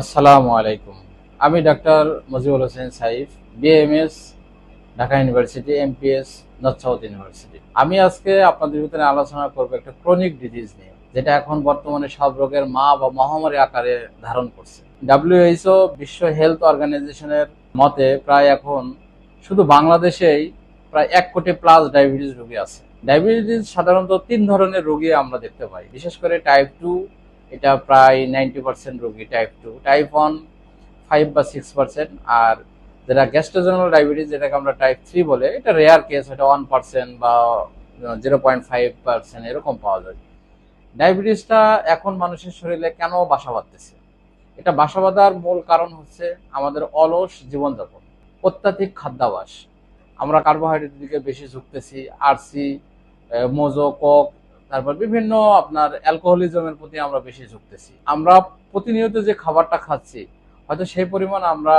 আসসালামু আলাইকুম। আমি doctor Mojibul Hossain Saif BMS Dhaka university MPS north university. আমি আজকে আপনাদের ভিতরে আলোচনা করব একটা ক্রনিক ডিজিজ নিয়ে, যেটা এখন বর্তমানে সব রোগের মা বা মহামারী আকারে ধারণ করছে। ডাব্লিউএইচও বিশ্ব হেলথ অর্গানাইজেশনের মতে প্রায় এখন শুধু বাংলাদেশেই প্রায় এক কোটি প্লাস ডায়াবেটিস রোগী আছে। ডায়াবেটিস সাধারণত তিন ধরনের রোগী আমরা দেখতে পাই, বিশেষ করে টাইপ টু এটা প্রায় নাইনটি পার্সেন্ট রোগী type two type one five বা সিক্স পার্সেন্ট আর যেটা গ্যাস্ট্রোজেনাল ডায়াবেটিস যেটাকে আমরা টাইপ থ্রি বলে, এটা রেয়ার কেস এটা ওয়ান পার্সেন্ট বা জিরো পয়েন্ট ফাইভ পার্সেন্ট এরকম পাওয়া যায়। ডায়াবেটিসটা এখন মানুষের শরীরে কেন বাসা বাঁধতেছে? এটা বাসা বাঁধার মূল কারণ হচ্ছে আমাদের অলস জীবনযাপন, অত্যাধিক খাদ্যাভাস। আমরা কার্বোহাইড্রেটের দিকে বেশি ঝুঁকতেছি, আরসি মোজো, কক তারপর বিভিন্ন আপনার অ্যালকোহলিজমের প্রতি আমরা বেশি ঝুঁকতেছি। আমরা প্রতিনিয়ত যে খাবারটা খাচ্ছি, হয়তো সেই পরিমাণ আমরা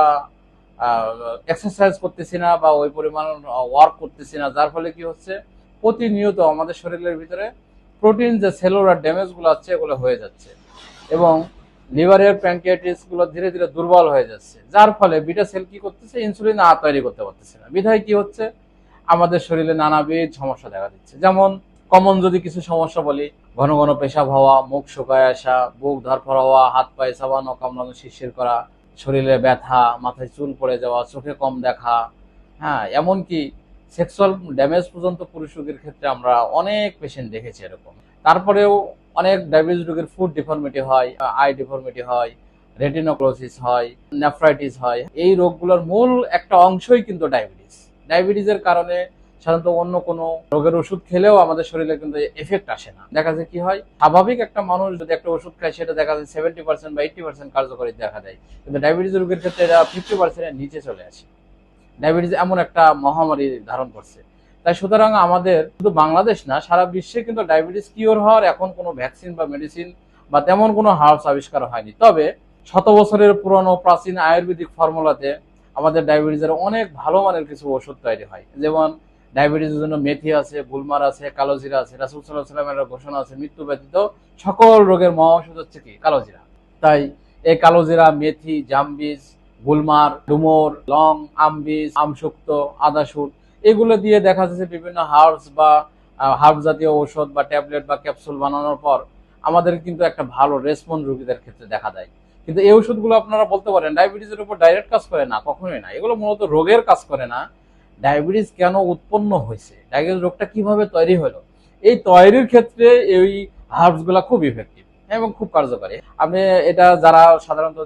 এক্সারসাইজ করতেছি না বা ওই পরিমাণ ওয়ার্ক করতেছি না। যার ফলে কি হচ্ছে? প্রতিনিয়ত আমাদের শরীরের ভিতরে প্রোটিন যে সেলুলার ড্যামেজগুলো আছে, এগুলো হয়ে যাচ্ছে এবং লিভারের প্যাঙ্কিয়াটিসগুলো ধীরে ধীরে দুর্বল হয়ে যাচ্ছে। যার ফলে বিটা সেল কি করতেছে? ইনসুলিন আর তৈরি করতে পারতেছে না। বিধায় কি হচ্ছে? আমাদের শরীরে নানাবিধ সমস্যা দেখা দিচ্ছে। যেমন কমন যদি কিছু সমস্যা বলি, ঘন ঘন পেশাব হওয়া, মুখ শুকায় আসা, বুক ধরফর হওয়া, হাত পায়ে চাবানো কামড়ানো শিরশির করা, শরীরে ব্যথা, মাথায় চুল পড়ে যাওয়া, চোখে কম দেখা হ্যাঁ এমনকি সেক্সুয়াল ড্যামেজ পর্যন্ত পুরুষ রোগীর ক্ষেত্রে আমরা অনেক পেশেন্ট দেখেছি এরকম। তারপরেও অনেক ডায়াবেটিস রোগের ফুড ডিফর্মিটি হয় আই ডিফর্মিটি হয় রেটিনোক্লোসিস হয় নেফ্রাইটিস হয়, এই রোগগুলোর মূল একটা অংশই কিন্তু ডায়াবেটিস ডায়াবেটিসের কারণে সাধারণত অন্য কোনো রোগের ওষুধ খেলেও আমাদের শরীরে কিন্তু এফেক্ট আসে না। দেখা যায় কি হয়, স্বাভাবিক একটা মানুষ যদি একটা ওষুধ খায়, সেটা দেখা যায় সেভেন্টি পার্সেন্ট বা এইটি পার্সেন্ট কার্যকরী দেখা যায় কিন্তু ডায়াবেটিস রোগের ক্ষেত্রে এটা ফিফটি পার্সেন্টের নিচে চলে আসে। ডায়াবেটিস এমন একটা মহামারী ধারণ করছে। তাই সুতরাং আমাদের শুধু বাংলাদেশ না, সারা বিশ্বে কিন্তু ডায়াবেটিস কিওর হওয়ার এখন কোনো ভ্যাকসিন বা মেডিসিন বা তেমন কোনো হার্বস আবিষ্কার হয়নি। তবে শত বছরের পুরনো প্রাচীন আয়ুর্বেদিক ফর্মুলাতে আমাদের ডায়াবেটিসের অনেক ভালো মানের কিছু ওষুধ তৈরি হয়। যেমন ডায়াবেটিসের জন্য মেথি আছে গুলমার আছে কালোজিরা আছে, রাসুল সাল্লাহ সাল্লামের ঘোষণা আছে, মৃত্যু ব্যতীত সকল রোগের মহাওষুধ হচ্ছে কি? কালোজিরা তাই এই কালোজিরা মেথি, জামবীজ গুলমার ডুমোর, লং, আমবীজ আমশুক্ত আদাসুট এগুলো দিয়ে দেখা যাচ্ছে বিভিন্ন হার্বস বা হার্ব জাতীয় ঔষধ বা ট্যাবলেট বা ক্যাপসুল বানানোর পর আমাদের কিন্তু একটা ভালো রেসপন্স রোগীদের ক্ষেত্রে দেখা দেয়। কিন্তু এই ওষুধগুলো আপনারা বলতে পারেন, ডায়াবেটিসের উপর ডাইরেক্ট কাজ করে না, কখনোই না। এগুলো মূলত রোগের কাজ করে না। ডায়াবেটিস কেন উৎপন্ন হয়েছে? ডায়াবেটিস রোগটা কীভাবে তৈরি হলো? এই তৈরির ক্ষেত্রে এই হার্বসগুলা খুব ইফেক্টিভ এবং খুব কার্যকরী। আপনি এটা যারা সাধারণত